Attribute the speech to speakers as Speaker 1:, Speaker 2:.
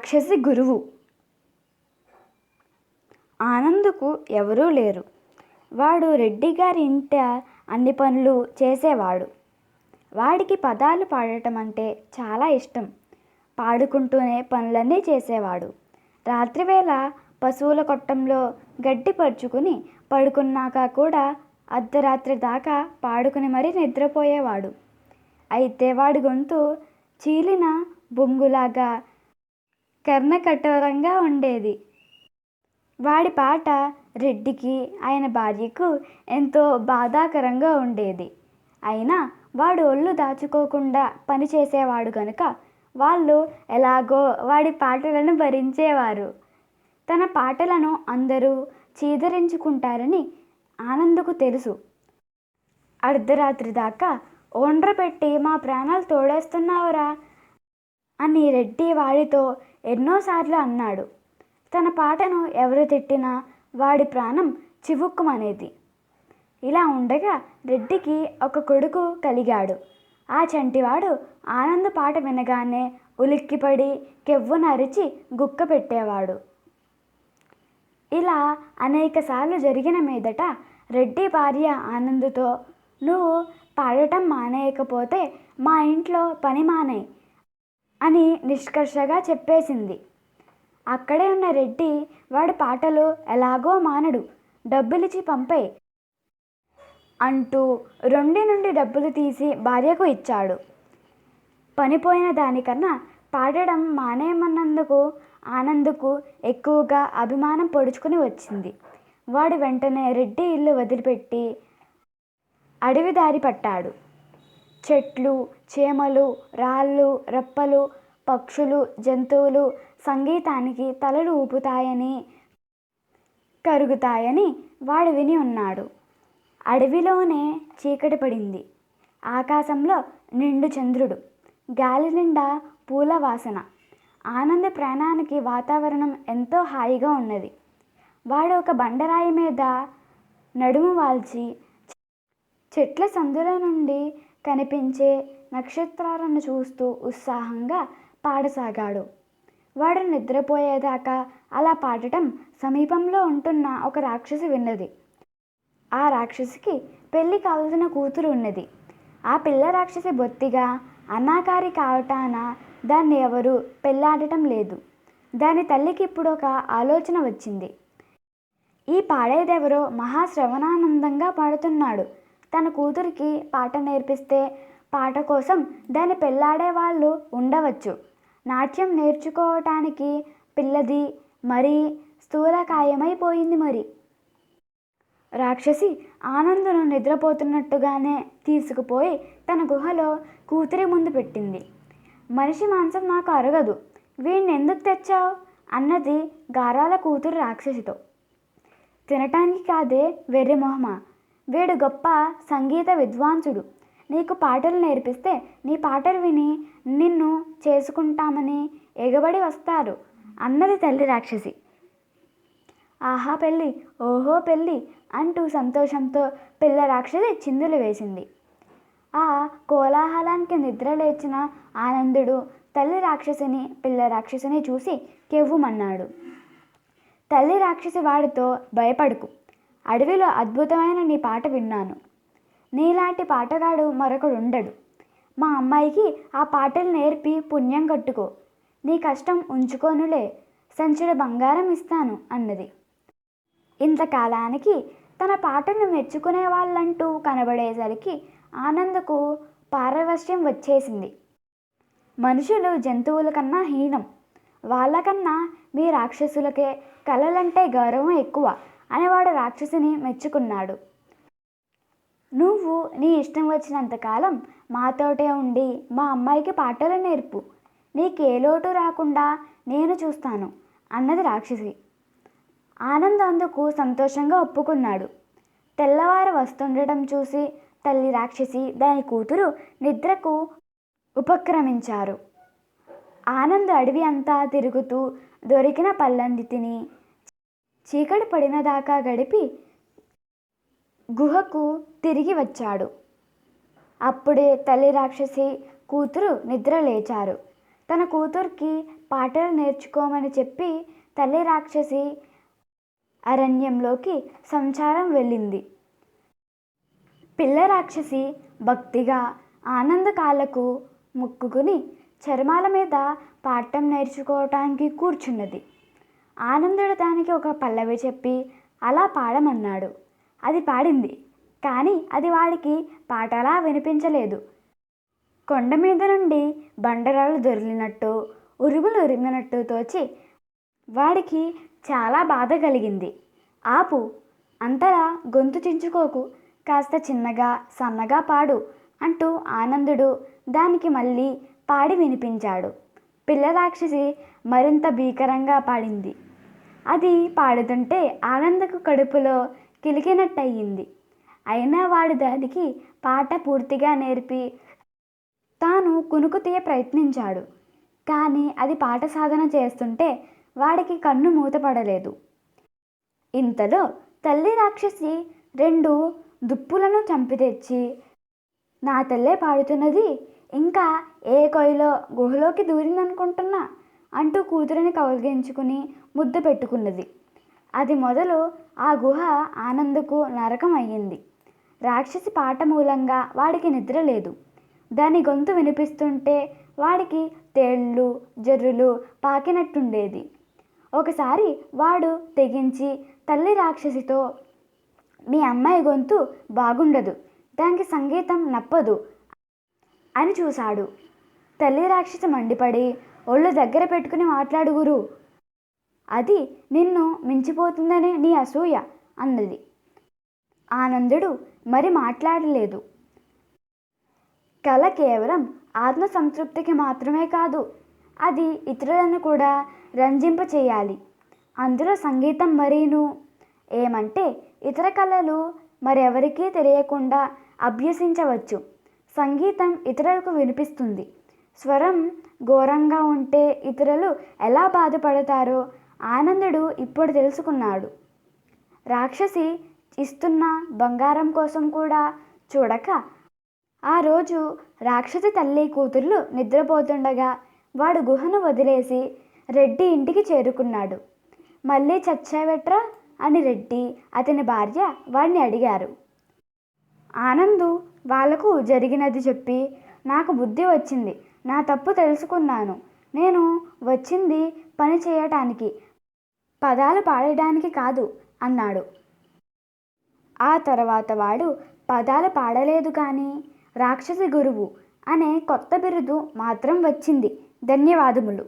Speaker 1: రాక్షసి గురువు. ఆనందుకు ఎవరూ లేరు. వాడు రెడ్డి గారి ఇంట అన్ని పనులు చేసేవాడు. వాడికి పదాలు పాడటం అంటే చాలా ఇష్టం. పాడుకుంటూనే పనులన్నీ చేసేవాడు. రాత్రివేళ పశువుల కొట్టంలో గడ్డి పరుచుకుని పడుకున్నాక కూడా అర్ధరాత్రి దాకా పాడుకుని మరీ నిద్రపోయేవాడు. అయితే వాడి గొంతు చీలిన బొంగులాగా కర్ణకఠోరంగా ఉండేది. వాడి పాట రెడ్డికి ఆయన భార్యకు ఎంతో బాధాకరంగా ఉండేది. అయినా వాడు ఒళ్ళు దాచుకోకుండా పని చేసేవాడు కనుక వాళ్ళు ఎలాగో వాడి పాటలను భరించేవారు. తన పాటలను అందరూ చీదరించుకుంటారని ఆనందకు తెలుసు. అర్ధరాత్రి దాకా ఒండ్ర పెట్టి మా ప్రాణాలు తోడేస్తున్నావురా అని రెడ్డి వాడితో ఎన్నోసార్లు అన్నాడు. తన పాటను ఎవరు తిట్టినా వాడి ప్రాణం చివుక్కుమనేది. ఇలా ఉండగా రెడ్డికి ఒక కొడుకు కలిగాడు. ఆ చంటివాడు ఆనంద పాట వినగానే ఉలిక్కిపడి కెవ్వున అరిచి గుక్క పెట్టేవాడు. ఇలా అనేకసార్లు జరిగిన మీదట రెడ్డి భార్య ఆనందుతో నువ్వు పాడటం మానేయకపోతే మా ఇంట్లో పని మానే అని నిష్కర్షగా చెప్పేసింది. అక్కడే ఉన్న రెడ్డి వాడి పాటలు ఎలాగో మానడు. డబ్బులిచ్చి పంపే అంటూ రెండి నుండి డబ్బులు తీసి భార్యకు ఇచ్చాడు. పనిపోయిన దానికన్నా పాడడం మానేయమన్నందుకు ఆనందుకు ఎక్కువగా అభిమానం పొడుచుకుని వచ్చింది. వాడు వెంటనే రెడ్డి ఇల్లు వదిలిపెట్టి అడవి దారి పట్టాడు. చెట్లు చేమలు రాళ్ళు రెప్పలు పక్షులు జంతువులు సంగీతానికి తలలు ఊపుతాయని కరుగుతాయని వాడు విని ఉన్నాడు. అడవిలోనే చీకటి పడింది. ఆకాశంలో నిండు చంద్రుడు గాలి నిండా పూల వాసన. ఆనంద ప్రాణానికి వాతావరణం ఎంతో హాయిగా ఉన్నది. వాడు ఒక బండరాయి మీద నడుము వాల్చి చెట్ల సందుల నుండి కనిపించే నక్షత్రాలను చూస్తూ ఉత్సాహంగా పాడసాగాడు. వాడు నిద్రపోయేదాకా అలా పాడటం సమీపంలో ఉంటున్న ఒక రాక్షసి విన్నది. ఆ రాక్షసికి పెళ్ళి కావలసిన కూతురు ఉన్నది. ఆ పిల్ల రాక్షసి బొత్తిగా అనాకారి కావటాన దాన్ని ఎవరు పెళ్ళాడటం లేదు. దాని తల్లికి ఇప్పుడు ఒక ఆలోచన వచ్చింది. ఈ పాడేదెవరో మహాశ్రవణానందంగా పాడుతున్నాడు. తన కూతురికి పాట నేర్పిస్తే పాట కోసం దాన్ని పెళ్ళాడే వాళ్ళు ఉండవచ్చు. నాట్యం నేర్చుకోవటానికి పిల్లది మరీ స్థూలకాయమైపోయింది మరి. రాక్షసి ఆనందును నిద్రపోతున్నట్టుగానే తీసుకుపోయి తన గుహలో కూతురి ముందు పెట్టింది. మనిషి మాంసం నాకు అరగదు. వీణ్ణి ఎందుకు తెచ్చావు? అన్నది గారాల కూతురు రాక్షసితో. తినటానికి కాదే వెర్రి మొహమా? వీడు గొప్ప సంగీత విద్వాంసుడు. నీకు పాటలు నేర్పిస్తే నీ పాటలు విని నిన్ను చేసుకుంటామని ఎగబడి వస్తారు. అన్నది తల్లి రాక్షసి. ఆహా పెళ్ళి ఓహో పెళ్ళి అంటూ సంతోషంతో పిల్ల రాక్షసి చిందులు వేసింది. ఆ కోలాహలానికి నిద్ర లేచిన ఆనందుడు తల్లి రాక్షసిని పిల్ల రాక్షసిని చూసి కెవ్వుమన్నాడు. తల్లి రాక్షసి వాడితో భయపడుకు. అడవిలో అద్భుతమైన నీ పాట విన్నాను. నీలాంటి పాటగాడు మరొకడు ఉండడు మా అమ్మాయికి ఆ పాటలు నేర్పి పుణ్యం కట్టుకో. నీ కష్టం ఉంచుకోనులే. సంచుల బంగారం ఇస్తాను అన్నది. ఇంతకాలానికి తన పాటను మెచ్చుకునే వాళ్ళంటూ కనబడేసరికి ఆనందకు పారవశ్యం వచ్చేసింది. మనుషులు జంతువుల కన్నా హీనం. వాళ్ళకన్నా మీ రాక్షసులకే కళలంటే గౌరవం ఎక్కువ. అనేవాడు రాక్షసిని మెచ్చుకున్నాడు. నువ్వు నీ ఇష్టం వచ్చినంతకాలం మాతోటే ఉండి మా అమ్మాయికి పాటలు నేర్పు. నీకే లోటు రాకుండా నేను చూస్తాను అన్నది రాక్షసి. ఆనంద్ అందుకు సంతోషంగా ఒప్పుకున్నాడు. తెల్లవారు వస్తుండటం చూసి తల్లి రాక్షసి దాని కూతురు నిద్రకు ఉపక్రమించారు. ఆనంద్ అడవి అంతా తిరుగుతూ దొరికిన పల్లంది తిని చీకటి పడిన దాకా గడిపి గుహకు తిరిగి వచ్చాడు. అప్పుడే తల్లి రాక్షసి కూతురు నిద్ర లేచారు. తన కూతురికి పాటలు నేర్చుకోమని చెప్పి తల్లి రాక్షసి అరణ్యంలోకి సంచారం వెళ్ళింది. పిల్ల రాక్షసి భక్తిగా ఆనందకాలకు ముక్కుకుని చర్మాల మీద పాఠం నేర్చుకోవటానికి కూర్చున్నది. ఆనందుడు దానికి ఒక పల్లవి చెప్పి అలా పాడమన్నాడు. అది పాడింది. కానీ అది వాడికి పాటలా వినిపించలేదు. కొండ మీద నుండి బండరాలు దొరిలినట్టు ఉరుగులు ఉరిమినట్టు తోచి వాడికి చాలా బాధ కలిగింది. ఆపు అంతలా గొంతు చించుకోకు కాస్త చిన్నగా సన్నగా పాడు అంటూ ఆనందుడు దానికి మళ్ళీ పాడి వినిపించాడు. పిల్ల రాక్షసి మరింత భీకరంగా పాడింది. అది పాడుతుంటే ఆనందకు కడుపులో కిలికినట్టయింది. అయినా వాడు దానికి పాట పూర్తిగా నేర్పి తాను కునుకు తీయ ప్రయత్నించాడు. కానీ అది పాట సాధన చేస్తుంటే వాడికి కన్ను మూతపడలేదు. ఇంతలో తల్లి రాక్షసి రెండు దుప్పులను చంపి తెచ్చి నా తల్లే పాడుతున్నది. ఇంకా ఏ కొయ్యలో గుహలోకి దూరిందనుకుంటున్నా? అంటూ కూతురిని కౌగిలించుకుని ముద్దు పెట్టుకున్నది. అది మొదలు ఆ గుహ ఆనందకు నరకం అయ్యింది. రాక్షసి పాట మూలంగా వాడికి నిద్ర లేదు. దాని గొంతు వినిపిస్తుంటే వాడికి తేళ్ళు జర్రులు పాకినట్టుండేది. ఒకసారి వాడు తెగించి తల్లి రాక్షసితో మీ అమ్మాయి గొంతు బాగుండదు దానికి సంగీతం నప్పదు అని చూశాడు. తల్లి రాక్షసి మండిపడి ఒళ్ళు దగ్గర పెట్టుకుని మాట్లాడు గురు. అది నిన్ను మించిపోతుందనే నీ అసూయ అన్నది. ఆనందుడు మరి మాట్లాడలేదు. కళ కేవలం ఆత్మ సంతృప్తికి మాత్రమే కాదు అది ఇతరులను కూడా రంజింప చేయాలి. అందులో సంగీతం మరీను. ఏమంటే ఇతర కళలు మరెవరికీ తెలియకుండా అభ్యసించవచ్చు. సంగీతం ఇతరులకు వినిపిస్తుంది. స్వరం ఘోరంగా ఉంటే ఇతరులు ఎలా బాధపడతారో ఆనందుడు ఇప్పుడు తెలుసుకున్నాడు. రాక్షసి ఇస్తున్న బంగారం కోసం కూడా చూడక ఆ రోజు రాక్షసి తల్లి కూతుర్లు నిద్రపోతుండగా వాడు గుహను వదిలేసి రెడ్డి ఇంటికి చేరుకున్నాడు. మళ్ళీ చచ్చావెట్రా? అని రెడ్డి అతని భార్య వాడిని అడిగారు. ఆనందు వాళ్ళకు జరిగినది చెప్పి నాకు బుద్ధి వచ్చింది. నా తప్పు తెలుసుకున్నాను. నేను వచ్చింది పని చేయటానికి పదాలు పాడడానికి కాదు అన్నాడు. ఆ తర్వాత వాడు పదాలు పాడలేదు కానీ రాక్షసి గురువు అనే కొత్త బిరుదు మాత్రం వచ్చింది. ధన్యవాదములు.